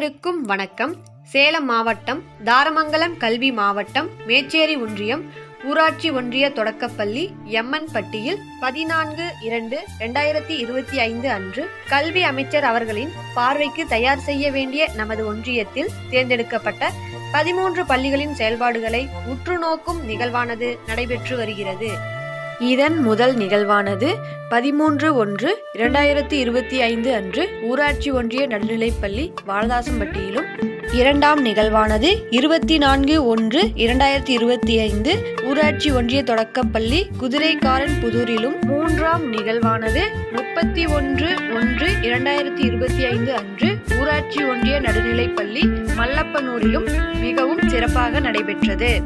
அனைவருக்கும் வணக்கம். சேலம் மாவட்டம் தாரமங்கலம் கல்வி மாவட்டம் மேச்சேரி ஒன்றியம் ஊராட்சி ஒன்றிய தொடக்கப்பள்ளி எம்மன்பட்டியில் பதினான்கு இரண்டு ரெண்டாயிரத்தி இருபத்தி ஐந்து அன்று கல்வி அமைச்சர் அவர்களின் பார்வைக்கு தயார் செய்ய வேண்டிய நமது ஒன்றியத்தில் தேர்ந்தெடுக்கப்பட்ட பதிமூன்று பள்ளிகளின் செயல்பாடுகளை உற்று நோக்கும் நிகழ்வானது நடைபெற்று வருகிறது. இதன் முதல் நிகழ்வானது பதிமூன்று ஒன்று இரண்டாயிரத்தி இருபத்தி ஐந்து அன்று ஊராட்சி ஒன்றிய நடுநிலைப்பள்ளி வாலதாசம்பட்டியிலும் இரண்டாம் நிகழ்வானது இருபத்தி நான்கு ஒன்று இரண்டாயிரத்தி இருபத்தி ஐந்து ஊராட்சி ஒன்றிய தொடக்கப்பள்ளி குதிரைக்காரன் புதூரிலும். மூன்றாம் நிகழ்வானது முப்பத்தி ஒன்று ஒன்று இரண்டாயிரத்தி இருபத்தி ஐந்து அன்று ஊராட்சி ஒன்றிய நடுநிலைப்பள்ளி மல்லப்பனூரிலும் மிகவும் சிறப்பாக நடைபெற்றது.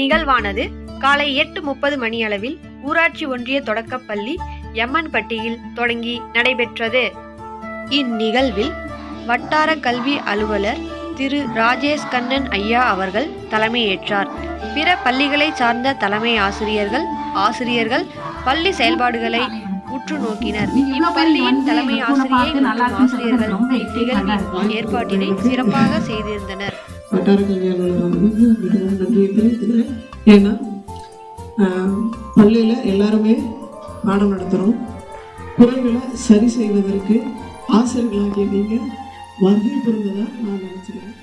இந்நிகழ்வானது காலை எட்டு முப்பது மணியளவில் ஊராட்சி ஒன்றிய தொடக்கப்பள்ளி எம்மன்பட்டியில் தொடங்கி நடைபெற்றது. இந்நிகழ்வில் வட்டார கல்வி அலுவலர் திரு ராஜேஷ் கண்ணன் ஐயா அவர்கள் தலைமையேற்றார். பிற பள்ளிகளை சார்ந்த தலைமை ஆசிரியர்கள் ஆசிரியர்கள் பள்ளி செயல்பாடுகளை உற்று நோக்கினர். இப்பள்ளியின் தலைமை ஆசிரியை மற்றும் ஆசிரியர்கள் நிகழ்வின் ஏற்பாட்டினை சிறப்பாக செய்திருந்தனர். வட்டார கல்வி வந்து மிகவும் நன்றியை தெரிவித்துக்கிறேன் ஏன்னா பள்ளியில் எல்லாருமே பாடம் நடத்துகிறோம் குறைகளை சரி செய்வதற்கு ஆசிரியர்களாகிய நீங்கள் வருகை புரிந்ததாக நான் நினச்சிக்கிறேன்.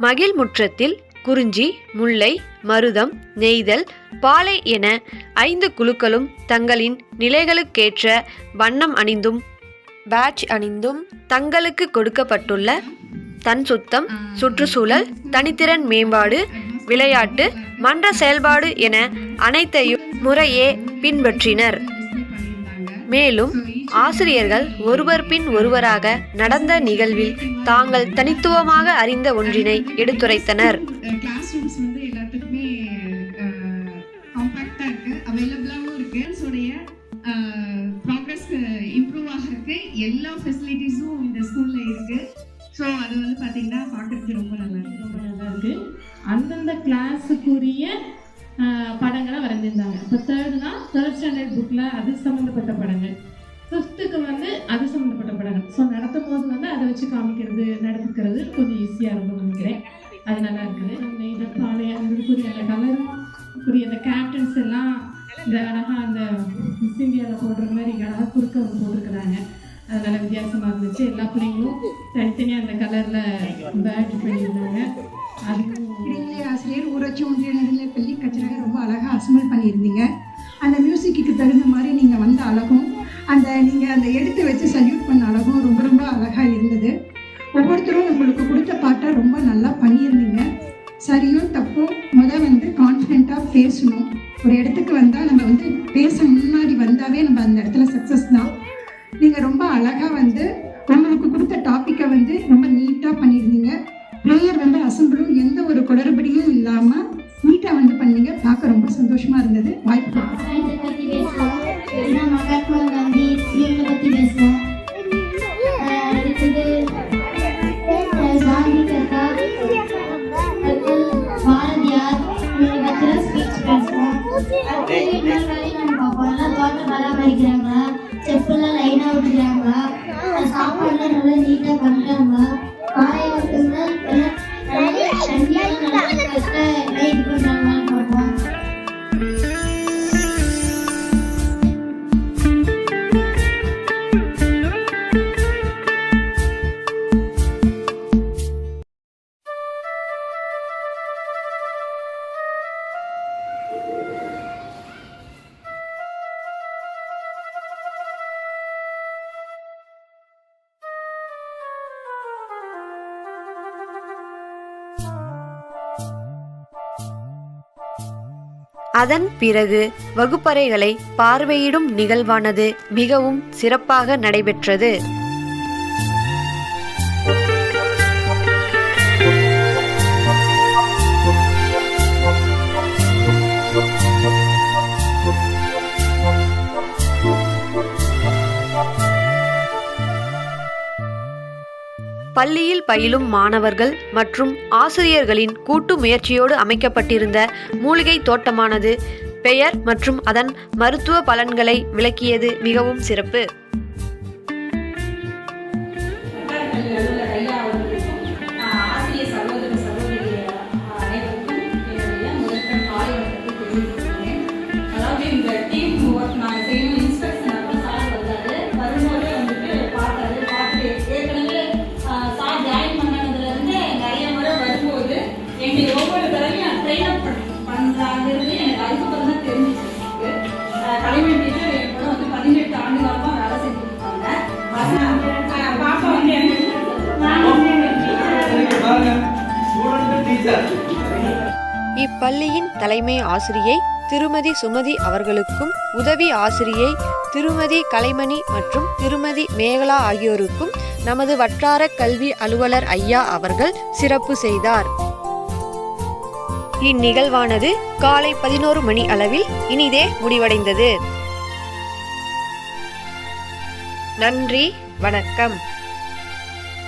மகிழ் முற்றத்தில் குறிஞ்சி முல்லை மருதம் நெய்தல் பாலை என ஐந்து குழுக்களும் தங்களின் நிலைகளுக்கேற்ற வண்ணம் அணிந்தும் பேட்ச் அணிந்தும் தங்களுக்கு கொடுக்கப்பட்டுள்ள தன் சுத்தம் சுற்றுச்சூழல் தனித்திறன் மேம்பாடு விளையாட்டு மன்ற செயல்பாடு என அனைத்தையும் முறையே பின்பற்றினர். மேலும் ஆசிரியர்கள் ஒருவர் பின் ஒருவராக நடந்த நிகழ்வில் தாங்கள் தனித்துவமாக அறிந்த ஒன்றினை எடுத்துரைத்தனர். எல்லா ஃபெசிலிட்டிஸும் இந்த ஸ்கூலில் இருக்குது ஸோ அது வந்து பார்த்தீங்கன்னா பார்க்குறதுக்கு ரொம்ப நல்லா இருக்குது ரொம்ப நல்லா இருக்குது அந்தந்த கிளாஸுக்குரிய படங்களை வரைஞ்சிருந்தாங்க. இப்போ தேர்டுனா தேர்ட் ஸ்டாண்டர்ட் புக்கில் அது சம்மந்தப்பட்ட படங்கள். ஃபிஃப்த்துக்கு வந்து அது சம்மந்தப்பட்ட படங்கள். ஸோ நடத்தும் போது வந்து அதை வச்சு காமிக்கிறது நடத்துக்கிறது கொஞ்சம் ஈஸியாக இருக்கும் நினைக்கிறேன். அது நல்லா இருக்குது. அந்த இந்த பாலை அந்த இதுக்குரிய அந்த அந்த கேப்டன்ஸ் எல்லாம் இந்த அழகாக அந்த மிஸ் இந்தியாவில் போடுற மாதிரி அழகாக குறுக்க வந்து போட்டிருக்கிறாங்க. அது வித்தியாசமாக இருந்துச்சு. எல்லா பிள்ளைங்களும் தனித்தனியாக அந்த கலரில் பேட் பண்ணியிருந்தாங்க. இடைநிலை ஆசிரியர் ஊராட்சி ஒன்றிய நடுநிலை பள்ளி கச்சராக ரொம்ப அழகாக அசம்பிள் பண்ணியிருந்தீங்க. அந்த மியூசிக்கு தகுந்த மாதிரி நீங்கள் வந்த அழகும் அந்த நீங்கள் அந்த எடுத்து வச்சு சல்யூட் பண்ண அழகும் ரொம்ப ரொம்ப அழகாக இருந்தது. ஒவ்வொருத்தரும் உங்களுக்கு கொடுத்த பாட்டை ரொம்ப நல்லா பண்ணியிருந்தீங்க. சரியும் தப்போ முதல் வந்து கான்ஃபிடென்ட்டாக பேசணும். ஒரு இடத்துக்கு வந்தால் நம்ம வந்து பேச முன்னாடி வந்தாவே நம்ம அந்த இடத்துல சக்ஸஸ் தான். நீங்கள் ரொம்ப அழகாக வந்து உங்களுக்கு கொடுத்த டாப்பிக்கை வந்து ரொம்ப நீட்டாக பண்ணியிருந்தீங்க. ப்ரேயர் வந்து அசம்பிளும் எந்த ஒரு குளறுபடியும் இல்லாமல் நீட்டாக வந்து பண்ணீங்க. பார்க்க ரொம்ப சந்தோஷமாக இருந்தது. வாய்ப்பு மகாத்மா காந்தி பற்றி பேசுவோம் ஆஹ் அடுத்தது ஆஹ் காந்தி அதன் பிறகு வகுப்பறைகளை பார்வையிடும் நிகழ்வானது மிகவும் சிறப்பாக நடைபெற்றது. பள்ளியில் பயிலும் மாணவர்கள் மற்றும் ஆசிரியர்களின் கூட்டு முயற்சியோடு அமைக்கப்பட்டிருந்த மூலிகை தோட்டமானது பெயர் மற்றும் அதன் மருத்துவ பலன்களை விளக்கியது மிகவும் சிறப்பு. பள்ளியின் தலைமை ஆசிரியை திருமதி சுமதி அவர்களுக்கும் உதவி ஆசிரியை திருமதி கலைமணி மற்றும் திருமதி மேகலா ஆகியோருக்கும் நமது வட்டார கல்வி அலுவலர் ஐயா அவர்கள் சிறப்பு செய்தார். இந்நிகழ்வானது காலை பதினோரு மணி அளவில் இனிதே முடிவடைந்தது. நன்றி வணக்கம்.